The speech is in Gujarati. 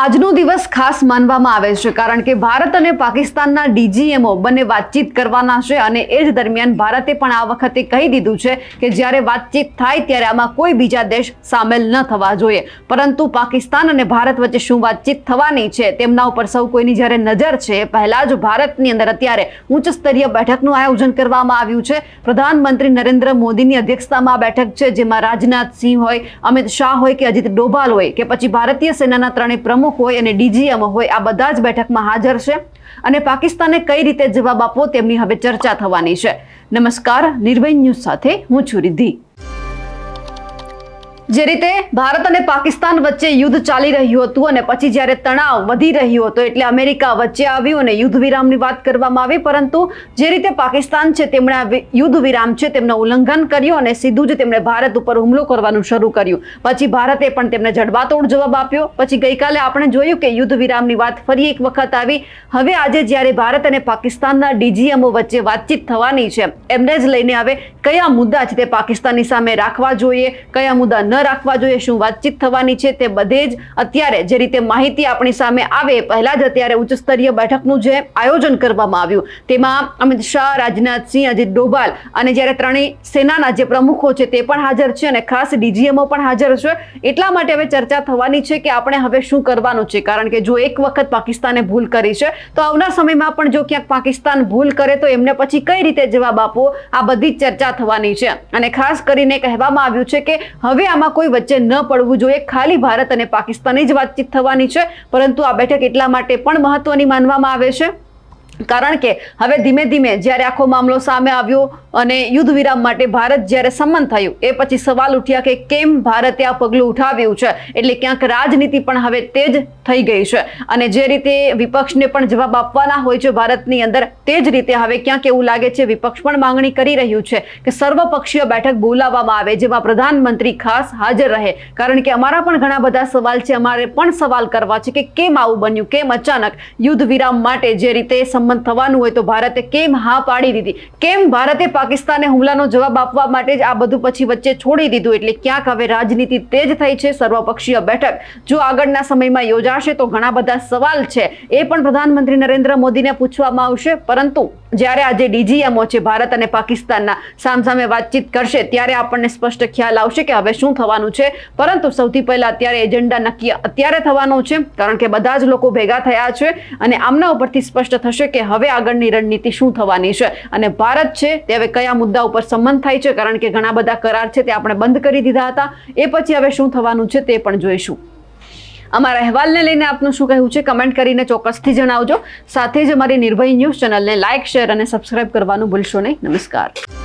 આજનો દિવસ ખાસ માનવામાં આવે છે, કારણ કે ભારત અને પાકિસ્તાનના ડીજીએમઓ બંને વાતચીત કરવાના છે અને એ જ દરમિયાન ભારતે પણ આ વખતે કહી દીધું છે કે જ્યારે વાતચીત થાય ત્યારે આમાં કોઈ બીજા દેશ સામેલ ન થવા જોઈએ. પરંતુ પાકિસ્તાન અને ભારત વચ્ચે શું વાતચીત થવાની છે તેમના ઉપર સૌ કોઈની જ્યારે નજર છે, પહેલા જ ભારતની અંદર અત્યારે ઉચ્ચ સ્તરીય બેઠકનું આયોજન કરવામાં આવ્યું છે. પ્રધાનમંત્રી નરેન્દ્ર મોદીની અધ્યક્ષતામાં આ બેઠક છે, જેમાં રાજનાથ સિંહ હોય, અમિત શાહ હોય કે અજીત ડોભાલ હોય કે પછી ભારતીય સેનાના ત્રણેય પ્રમુખ હોય અને ડીજીએમ હોય, આ બધા જ બેઠકમાં હાજર છે. અને પાકિસ્તાને કઈ રીતે જવાબ આપવો તેમની હવે ચર્ચા થવાની છે. નમસ્કાર, નિર્ભય ન્યૂઝ સાથે હું છું રિદ્ધિ. જે રીતે ભારત અને પાકિસ્તાન વચ્ચે યુદ્ધ ચાલી રહ્યું હતું અને પછી જ્યારે તણાવ વધી રહ્યો હતો એટલે અમેરિકા વચ્ચે આવ્યું અને યુદ્ધ વિરામની વાત કરવામાં આવી, પરંતુ જે રીતે પાકિસ્તાન છે તેમણે યુદ્ધ વિરામ છે તેમનો ઉલ્લંઘન કર્યું અને સીધું જ તેમણે ભારત ઉપર હુમલો કરવાનું શરૂ કર્યું. પછી ભારતે પણ તેમને જડબાતોડ જવાબ આપ્યો. પછી ગઈકાલે આપણે જોયું કે યુદ્ધ વિરામની વાત ફરી એક વખત આવી. હવે આજે જ્યારે ભારત અને પાકિસ્તાનના ડીજીએમઓ વચ્ચે વાતચીત થવાની છે, એમને જ લઈને હવે કયા મુદ્દા છે તે પાકિસ્તાનની સામે રાખવા જોઈએ, કયા મુદ્દા ન રાખવા જોઈએ શું વાતચીત થવાની છે તે બધે જ અત્યારે જે રીતે માહિતી આપણી સામે આવે, પહેલાં જ અત્યારે ઉચ્ચ સ્તરીય બેઠકનું જે આયોજન કરવામાં આવ્યું, તેમાં અમિત શાહ રાજનાથસિંહ અજીત ડોભાલ અને જ્યારે ત્રણેય સેનાના જે પ્રમુખો છે તે પણ હાજર છે અને ખાસ ડીજીએમઓ પણ હાજર છે, એટલા માટે હવે ચર્ચા થવાની છે કે આપણે હવે શું કરવાનું છે, કારણ કે જો એક વખત પાકિસ્તાને ભૂલ કરી છે, તો આવનાર સમયમાં પણ જો ક્યાંક પાકિસ્તાન ભૂલ કરે તો એમને પછી કઈ રીતે જવાબ આપવો, આ બધી ચર્ચા થવાની છે. અને ખાસ કરીને કહેવામાં આવ્યું છે કે હવે આમાં કોઈ વચ્ચે ન પડવું જોઈએ. ખાલી ભારત અને પાકિસ્તાનની જ વાતચીત થવાની છે. પરંતુ આ બેઠક એટલા માટે પણ મહત્વની માનવામાં આવે છે. કારણ કે હવે ધીમે ધીમે જ્યારે આખો મામલો સામે આવ્યો અને યુદ્ધ વિરામ માટે ભારત જ્યારે સંમત થયું, એ પછી સવાલ ઉઠ્યા કે કેમ ભારતે આ પગલું ઉઠાવ્યું છે? એટલે ક્યાંક રાજનીતિ પણ હવે તે જ થઈ ગઈ છે. અને જે રીતે વિપક્ષને પણ જવાબ આપવાના હોય છે ભારતની અંદર, તે જ રીતે હવે ક્યાંક એવું લાગે છે, વિપક્ષ પણ માંગણી કરી રહ્યું છે કે સર્વપક્ષીય બેઠક બોલાવવામાં આવે, જેમાં પ્રધાનમંત્રી ખાસ હાજર રહે. કારણ કે અમારા પણ ઘણા બધા સવાલ છે, અમારે પણ સવાલ કરવા છે કે કેમ આવું બન્યું, કેમ અચાનક યુદ્ધ વિરામ માટે જે રીતે સંમત થવાનું હોય તો ભારતે કેમ હા પાડી દીધી? કેમ ભારતે પાકિસ્તાને હુમલાનો જવાબ આપવા માટે જ આ બધું પછી વચ્ચે છોડી દીધું. એટલે ક્યાંક હવે રાજનીતિ તેજ થઈ છે, સર્વપક્ષીય બેઠક. જો આગળના સમયમાં યોજાશે તો ઘણા બધા સવાલ છે. એ પણ પ્રધાનમંત્રી નરેન્દ્ર મોદીને પૂછવામાં આવશે. પરંતુ જ્યારે આજે ડીજીએમઓ છે, ભારત અને પાકિસ્તાનના સામસામે વાતચીત કરશે, ત્યારે આપણને સ્પષ્ટ ખ્યાલ આવશે કે હવે શું થવાનું છે. પરંતુ સૌથી પહેલા અત્યારે એજન્ડા નક્કી અત્યારે થવાનો છે, કારણ કે બધા જ લોકો ભેગા થયા છે અને આમના ઉપરથી સ્પષ્ટ થશે કે હવે આગળની રણનીતિ શું થવાની છે. અને ભારત છે, તે કયા મુદ્દા ઉપર સંમત થાય છે, કારણ કે ઘણા બધા કરાર છે તે આપણે બંધ કરી દીધા હતા. એ પછી હવે શું થવાનું છે તે પણ જોઈશું. અમારા અહેવાલને લઈને આપનું શું કહેવું છે, કમેન્ટ કરીને ચોક્કસથી જણાવજો. સાથે જ અમારી નિર્ભય ન્યૂઝ ચેનલને લાઇક શેર અને સબસ્ક્રાઇબ કરવાનું ભૂલશો નહીં. નમસ્કાર.